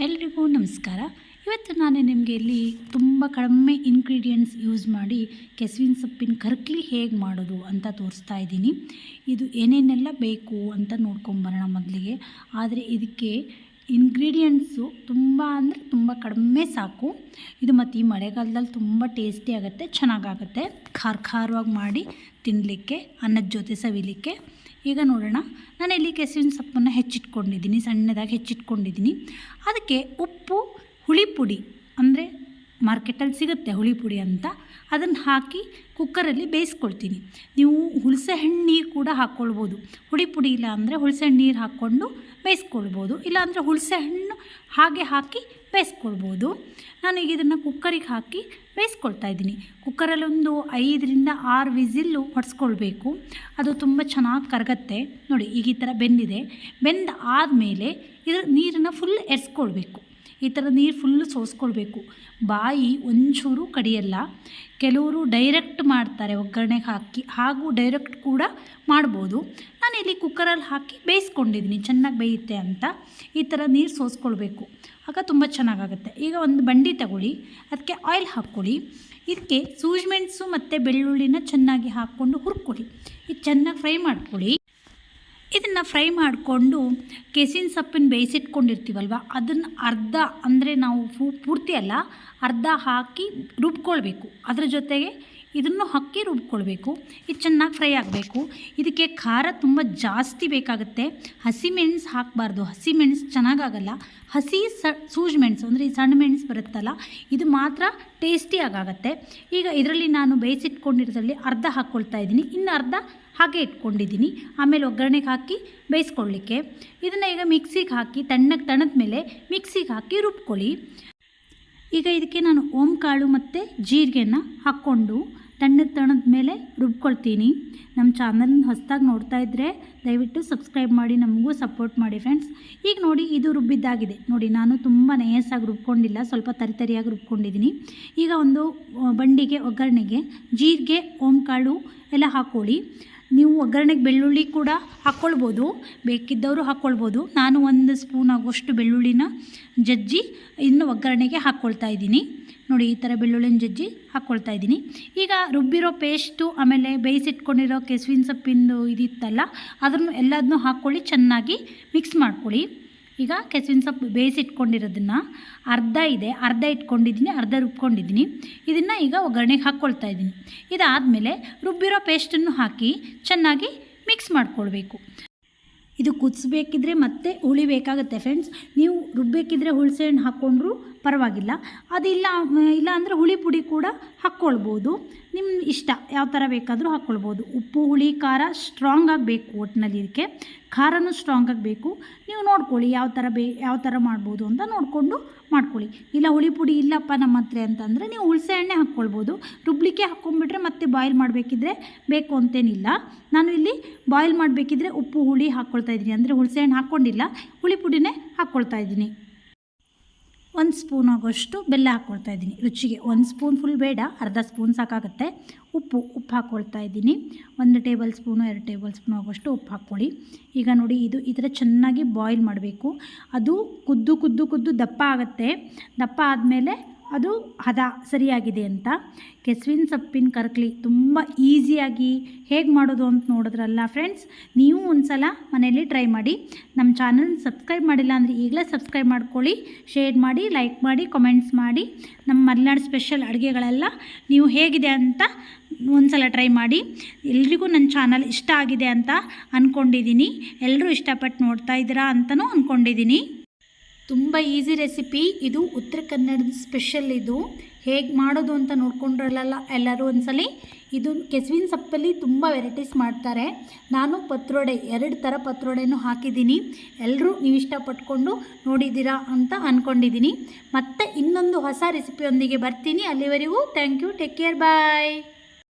ಎಲ್ರಿಗೂ ನಮಸ್ಕಾರ. ಇವತ್ತು ನಾನು ನಿಮಗೆ ಇಲ್ಲಿ ತುಂಬ ಕಡಿಮೆ ಇಂಗ್ರೀಡಿಯೆಂಟ್ಸ್ ಯೂಸ್ ಮಾಡಿ ಕೆಸುವಿನ ಸೊಪ್ಪಿನ ಕರ್ಕ್ಲಿ ಹೇಗೆ ಮಾಡೋದು ಅಂತ ತೋರಿಸ್ತಾ ಇದ್ದೀನಿ. ಇದು ಏನೇನೆಲ್ಲ ಬೇಕು ಅಂತ ನೋಡ್ಕೊಂಬರೋಣ ಮೊದಲಿಗೆ. ಆದರೆ ಇದಕ್ಕೆ ಇಂಗ್ರೀಡಿಯೆಂಟ್ಸು ತುಂಬ ಅಂದರೆ ತುಂಬ ಕಡಿಮೆ ಸಾಕು. ಇದು ಮತ್ತು ಈ ಮಳೆಗಾಲದಲ್ಲಿ ತುಂಬ ಟೇಸ್ಟಿ ಆಗುತ್ತೆ, ಚೆನ್ನಾಗಾಗುತ್ತೆ. ಖಾರ ಖಾರವಾಗಿ ಮಾಡಿ ತಿನ್ನಲಿಕ್ಕೆ ಅನ್ನದ ಜೊತೆ ಸವಿಲಿಕ್ಕೆ. ಈಗ ನೋಡೋಣ. ನಾನು ಇಲ್ಲಿ ಕೆಸುವಿನ ಸೊಪ್ಪನ್ನು ಹೆಚ್ಚಿಟ್ಕೊಂಡಿದ್ದೀನಿ ಸಣ್ಣದಾಗಿ ಹೆಚ್ಚಿಟ್ಕೊಂಡಿದ್ದೀನಿ. ಅದಕ್ಕೆ ಉಪ್ಪು ಹುಳಿ ಪುಡಿ ಅಂದರೆ ಮಾರ್ಕೆಟಲ್ಲಿ ಸಿಗುತ್ತೆ ಹುಳಿ ಪುಡಿ ಅಂತ, ಅದನ್ನು ಹಾಕಿ ಕುಕ್ಕರಲ್ಲಿ ಬೇಯಿಸ್ಕೊಳ್ತೀನಿ. ನೀವು ಹುಳಸೆ ಹಣ್ಣು ನೀರು ಕೂಡ ಹಾಕ್ಕೊಳ್ಬೋದು ಹುಳಿ ಪುಡಿ ಇಲ್ಲ ಅಂದರೆ ಹುಣಸೆ ಹಣ್ಣು ನೀರು ಹಾಕ್ಕೊಂಡು ಬೇಯಿಸ್ಕೊಳ್ಬೋದು. ಇಲ್ಲಾಂದರೆ ಹುಳಸೆ ಹಣ್ಣು ಹಾಗೆ ಹಾಕಿ ಬೇಯಿಸ್ಕೊಳ್ಬೋದು. ನಾನು ಈಗ ಇದನ್ನು ಕುಕ್ಕರಿಗೆ ಹಾಕಿ ಬೇಯಿಸ್ಕೊಳ್ತಾ ಇದ್ದೀನಿ. ಕುಕ್ಕರಲ್ಲಿ ಒಂದು ಐದರಿಂದ ಆರು ವಿಸಿಲ್ಲು ಹೊಡೆಸ್ಕೊಳ್ಬೇಕು. ಅದು ತುಂಬ ಚೆನ್ನಾಗಿ ಕರಗತ್ತೆ. ನೋಡಿ, ಈಗ ಈ ಥರ ಬೆಂದಿದೆ. ಬೆಂದ ಆದಮೇಲೆ ಇದ್ರ ನೀರನ್ನು ಫುಲ್ ಎರ್ಸ್ಕೊಳ್ಬೇಕು. ಈ ಥರ ನೀರು ಫುಲ್ಲು ಸೋಸ್ಕೊಳ್ಬೇಕು. ಬಾಯಿ ಒಂಚೂರು ಕಡಿಯಲ್ಲ. ಕೆಲವರು ಡೈರೆಕ್ಟ್ ಮಾಡ್ತಾರೆ ಒಗ್ಗರಣೆಗೆ ಹಾಕಿ. ಹಾಗೂ ಡೈರೆಕ್ಟ್ ಕೂಡ ಮಾಡ್ಬೋದು. ನಾನು ಇಲ್ಲಿ ಕುಕ್ಕರಲ್ಲಿ ಹಾಕಿ ಬೇಯಿಸ್ಕೊಂಡಿದ್ದೀನಿ. ಚೆನ್ನಾಗಿ ಬೇಯುತ್ತೆ ಅಂತ. ಈ ಥರ ನೀರು ಸೋಸ್ಕೊಳ್ಬೇಕು. ಆಗ ತುಂಬ ಚೆನ್ನಾಗಾಗುತ್ತೆ. ಈಗ ಒಂದು ಬಂಡಿ ತಗೊಳ್ಳಿ. ಅದಕ್ಕೆ ಆಯಿಲ್ ಹಾಕ್ಕೊಳ್ಳಿ. ಇದಕ್ಕೆ ಸೂಜ್ಮೆಣಸು ಮತ್ತು ಬೆಳ್ಳುಳ್ಳಿನ ಚೆನ್ನಾಗಿ ಹಾಕ್ಕೊಂಡು ಹುರ್ಕೊಳ್ಳಿ. ಇದು ಚೆನ್ನಾಗಿ ಫ್ರೈ ಮಾಡ್ಕೊಳ್ಳಿ. ಇದನ್ನು ಫ್ರೈ ಮಾಡಿಕೊಂಡು ಕೆಸಿನ ಸೊಪ್ಪಿನ ಬೇಯಿಸಿಟ್ಕೊಂಡಿರ್ತೀವಲ್ವ? ಅದನ್ನು ಅರ್ಧ ಅಂದರೆ ನಾವು ಪೂರ್ತಿ ಅಲ್ಲ, ಅರ್ಧ ಹಾಕಿ ರುಬ್ಕೊಳ್ಬೇಕು. ಅದರ ಜೊತೆಗೆ ಇದನ್ನು ಹಾಕಿ ರುಬ್ಕೊಳ್ಬೇಕು. ಇದು ಚೆನ್ನಾಗಿ ಫ್ರೈ ಆಗಬೇಕು. ಇದಕ್ಕೆ ಖಾರ ತುಂಬ ಜಾಸ್ತಿ ಬೇಕಾಗುತ್ತೆ. ಹಸಿಮೆಣಸು ಹಾಕಬಾರ್ದು. ಹಸಿಮೆಣಸು ಚೆನ್ನಾಗಾಗಲ್ಲ. ಹಸಿ ಸ ಸೂಜ್ ಮೆಣಸು ಅಂದರೆ ಈ ಸಣ್ಣ ಮೆಣಸು ಬರುತ್ತಲ್ಲ, ಇದು ಮಾತ್ರ ಟೇಸ್ಟಿಯಾಗತ್ತೆ ಈಗ ಇದರಲ್ಲಿ ನಾನು ಬೇಯಿಸಿಟ್ಕೊಂಡಿರೋದ್ರಲ್ಲಿ ಅರ್ಧ ಹಾಕ್ಕೊಳ್ತಾ ಇದ್ದೀನಿ. ಇನ್ನು ಅರ್ಧ ಹಾಗೆ ಇಟ್ಕೊಂಡಿದ್ದೀನಿ. ಆಮೇಲೆ ಒಗ್ಗರಣೆಗೆ ಹಾಕಿ ಬೇಯಿಸ್ಕೊಳ್ಳಿಕ್ಕೆ. ಇದನ್ನು ಈಗ ಮಿಕ್ಸಿಗೆ ಹಾಕಿ, ತಣ್ಣಗೆ ತಣದ ಮೇಲೆ ಮಿಕ್ಸಿಗೆ ಹಾಕಿ ರುಬ್ಕೊಳ್ಳಿ. ಈಗ ಇದಕ್ಕೆ ನಾನು ಓಂ ಕಾಳು ಮತ್ತು ಜೀರಿಗೆನ ಹಾಕ್ಕೊಂಡು ತಣ್ಣಗೆ ತಣದ ಮೇಲೆ ರುಬ್ಕೊಳ್ತೀನಿ. ನಮ್ಮ ಚಾನಲ್ನ ಹೊಸದಾಗಿ ನೋಡ್ತಾ ಇದ್ದರೆ ದಯವಿಟ್ಟು ಸಬ್ಸ್ಕ್ರೈಬ್ ಮಾಡಿ, ನಮಗೂ ಸಪೋರ್ಟ್ ಮಾಡಿ ಫ್ರೆಂಡ್ಸ್ ಈಗ ನೋಡಿ ಇದು ರುಬ್ಬಿದ್ದಾಗಿದೆ. ನೋಡಿ, ನಾನು ತುಂಬ ನಯಸ್ಸಾಗಿ ರುಬ್ಕೊಂಡಿಲ್ಲ, ಸ್ವಲ್ಪ ತರಿತರಿಯಾಗಿ ರುಬ್ಕೊಂಡಿದ್ದೀನಿ ಈಗ ಒಂದು ಬಂಡಿಗೆ, ಒಗ್ಗರಣೆಗೆ, ಜೀರಿಗೆ, ಓಂಕಾಳು ಎಲ್ಲ ಹಾಕ್ಕೊಳ್ಳಿ ನೀವು ಒಗ್ಗರಣೆಗೆ ಬೆಳ್ಳುಳ್ಳಿ ಕೂಡ ಹಾಕ್ಕೊಳ್ಬೋದು ಬೇಕಿದ್ದವರು ಹಾಕ್ಕೊಳ್ಬೋದು ನಾನು ಒಂದು ಸ್ಪೂನ್ ಆಗುವಷ್ಟು ಬೆಳ್ಳುಳ್ಳಿನ ಜಜ್ಜಿ ಇನ್ನು ಒಗ್ಗರಣೆಗೆ ಹಾಕ್ಕೊಳ್ತಾ ಇದ್ದೀನಿ. ನೋಡಿ, ಈ ಥರ ಬೆಳ್ಳುಳ್ಳಿನ ಜಜ್ಜಿ ಹಾಕ್ಕೊಳ್ತಾ ಇದ್ದೀನಿ. ಈಗ ರುಬ್ಬಿರೋ ಪೇಸ್ಟು, ಆಮೇಲೆ ಬೇಯಿಸಿಟ್ಕೊಂಡಿರೋ ಕೆಸುವಿನ ಸೊಪ್ಪಿಂದು ಇದಿತ್ತಲ್ಲ, ಅದನ್ನು ಎಲ್ಲದನ್ನೂ ಹಾಕ್ಕೊಳ್ಳಿ, ಚೆನ್ನಾಗಿ ಮಿಕ್ಸ್ ಮಾಡ್ಕೊಳ್ಳಿ. ಈಗ ಕೆಸುವಿನ ಸೊಪ್ಪು ಬೇಯಿಸಿಟ್ಕೊಂಡಿರೋದನ್ನು ಅರ್ಧ ಇದೆ, ಅರ್ಧ ಇಟ್ಕೊಂಡಿದ್ದೀನಿ, ಅರ್ಧ ರುಬ್ಕೊಂಡಿದ್ದೀನಿ. ಇದನ್ನು ಈಗ ಒಗ್ಗರಣೆಗೆ ಹಾಕ್ಕೊಳ್ತಾ ಇದ್ದೀನಿ. ಇದಾದಮೇಲೆ ರುಬ್ಬಿರೋ ಪೇಸ್ಟನ್ನು ಹಾಕಿ ಚೆನ್ನಾಗಿ ಮಿಕ್ಸ್ ಮಾಡ್ಕೊಳ್ಬೇಕು. ಇದು ಕುದಿಸ್ಬೇಕಿದ್ರೆ ಮತ್ತೆ ಹುಳಿ ಬೇಕಾಗುತ್ತೆ ಫ್ರೆಂಡ್ಸ್. ನೀವು ರುಬ್ಬೇಕಿದ್ರೆ ಹುಣಸೆ ಹಣ್ಣು ಹಾಕ್ಕೊಂಡ್ರೂ ಪರವಾಗಿಲ್ಲ. ಅದಿಲ್ಲ, ಇಲ್ಲ ಅಂದರೆ ಹುಳಿ ಪುಡಿ ಕೂಡ ಹಾಕ್ಕೊಳ್ಬೋದು ನಿಮ್ಮ ಇಷ್ಟ, ಯಾವ ಥರ ಬೇಕಾದರೂ ಹಾಕ್ಕೊಳ್ಬೋದು ಉಪ್ಪು, ಹುಳಿ, ಖಾರ ಸ್ಟ್ರಾಂಗ್ ಆಗಬೇಕು ಒಟ್ಟಿನಲ್ಲಿ ಇದಕ್ಕೆ. ಖಾರನೂ ಸ್ಟ್ರಾಂಗ್ ಆಗಬೇಕು ನೀವು ನೋಡ್ಕೊಳ್ಳಿ ಯಾವ ಥರ ಬೇ, ಯಾವ ಥರ ಮಾಡ್ಬೋದು ಅಂತ ನೋಡಿಕೊಂಡು ಮಾಡ್ಕೊಳ್ಳಿ. ಇಲ್ಲ ಹುಳಿ ಪುಡಿ ಇಲ್ಲಪ್ಪ ನಮ್ಮ ಹತ್ರ ಅಂತಂದರೆ ನೀವು ಹುಣಸೆ ಎಣ್ಣೆ ಹಾಕ್ಕೊಳ್ಬೋದು. ರುಬ್ಲಿಕ್ಕೆ ಹಾಕ್ಕೊಂಡ್ಬಿಟ್ರೆ ಮತ್ತೆ ಬಾಯ್ಲ್ ಮಾಡಬೇಕಿದ್ರೆ ಬೇಕು ಅಂತೇನಿಲ್ಲ. ನಾನು ಇಲ್ಲಿ ಬಾಯ್ಲ್ ಮಾಡಬೇಕಿದ್ರೆ ಉಪ್ಪು, ಹುಳಿ ಹಾಕ್ಕೊಳ್ತಾ ಇದ್ದೀನಿ. ಅಂದರೆ ಹುಣಸೆ ಹಣ್ಣು ಹಾಕ್ಕೊಂಡಿಲ್ಲ, ಹುಳಿ ಪುಡಿನೇ ಹಾಕ್ಕೊಳ್ತಾ ಇದ್ದೀನಿ. ಒಂದು ಸ್ಪೂನ್ ಆಗೋಷ್ಟು ಬೆಲ್ಲ ಹಾಕ್ಕೊಳ್ತಾ ಇದ್ದೀನಿ. ರುಚಿಗೆ ಒಂದು ಸ್ಪೂನ್ ಫುಲ್ ಬೇಡ, ಅರ್ಧ ಸ್ಪೂನ್ ಸಾಕಾಗುತ್ತೆ. ಉಪ್ಪು ಉಪ್ಪು ಹಾಕ್ಕೊಳ್ತಾ ಇದ್ದೀನಿ. ಒಂದು ಟೇಬಲ್ ಸ್ಪೂನು ಎರಡು ಟೇಬಲ್ ಸ್ಪೂನ್ ಆಗೋಷ್ಟು ಉಪ್ಪು ಹಾಕ್ಕೊಳ್ಳಿ. ಈಗ ನೋಡಿ, ಇದು ಈ ಥರ ಚೆನ್ನಾಗಿ ಬಾಯ್ಲ್ ಮಾಡಬೇಕು. ಅದು ಕುದ್ದು ಕುದ್ದು ಕುದ್ದು ದಪ್ಪ ಆಗುತ್ತೆ. ದಪ್ಪ ಆದಮೇಲೆ ಅದು ಹದ ಸರಿಯಾಗಿದೆ ಅಂತ. ಕೆಸುವಿನ ಸೊಪ್ಪಿನ ಕರ್ಕಲಿ ತುಂಬ ಈಸಿಯಾಗಿ ಹೇಗೆ ಮಾಡೋದು ಅಂತ ನೋಡಿದ್ರಲ್ಲ ಫ್ರೆಂಡ್ಸ್, ನೀವು ಒಂದು ಸಲ ಮನೆಯಲ್ಲಿ ಟ್ರೈ ಮಾಡಿ. ನಮ್ಮ ಚಾನಲ್ ಸಬ್ಸ್ಕ್ರೈಬ್ ಮಾಡಿಲ್ಲ ಅಂದರೆ ಈಗಲೇ ಸಬ್ಸ್ಕ್ರೈಬ್ ಮಾಡ್ಕೊಳ್ಳಿ, ಶೇರ್ ಮಾಡಿ, ಲೈಕ್ ಮಾಡಿ, ಕಮೆಂಟ್ಸ್ ಮಾಡಿ. ನಮ್ಮ ಮಲೆನಾಡು ಸ್ಪೆಷಲ್ ಅಡುಗೆಗಳೆಲ್ಲ ನೀವು ಹೇಗಿದೆ ಅಂತ ಒಂದು ಸಲ ಟ್ರೈ ಮಾಡಿ. ಎಲ್ರಿಗೂ ನನ್ನ ಚಾನಲ್ ಇಷ್ಟ ಆಗಿದೆ ಅಂತ ಅಂದ್ಕೊಂಡಿದ್ದೀನಿ ಎಲ್ಲರೂ ಇಷ್ಟಪಟ್ಟು ನೋಡ್ತಾ ಇದ್ದೀರಾ ಅಂತಲೂ ಅಂದ್ಕೊಂಡಿದ್ದೀನಿ ತುಂಬ ಈಸಿ ರೆಸಿಪಿ ಇದು ಉತ್ತರ ಕನ್ನಡದ ಸ್ಪೆಷಲ್ ಇದು. ಹೇಗೆ ಮಾಡೋದು ಅಂತ ನೋಡ್ಕೊಂಡ್ರಲ್ಲ ಎಲ್ಲರೂ ಒಂದ್ಸಲಿ. ಇದು ಕೆಸುವಿನ ಸೊಪ್ಪಲ್ಲಿ ತುಂಬ ವೆರೈಟೀಸ್ ಮಾಡ್ತಾರೆ. ನಾನು ಪತ್ರೊಡೆ, ಎರಡು ಥರ ಪತ್ರೊಡೆನೂ ಹಾಕಿದ್ದೀನಿ. ಎಲ್ಲರೂ ನೀವು ಇಷ್ಟಪಟ್ಕೊಂಡು ನೋಡಿದ್ದೀರಾ ಅಂತ ಅಂದ್ಕೊಂಡಿದ್ದೀನಿ ಮತ್ತು ಇನ್ನೊಂದು ಹೊಸ ರೆಸಿಪಿಯೊಂದಿಗೆ ಬರ್ತೀನಿ. ಅಲ್ಲಿವರೆಗೂ thank you take care bye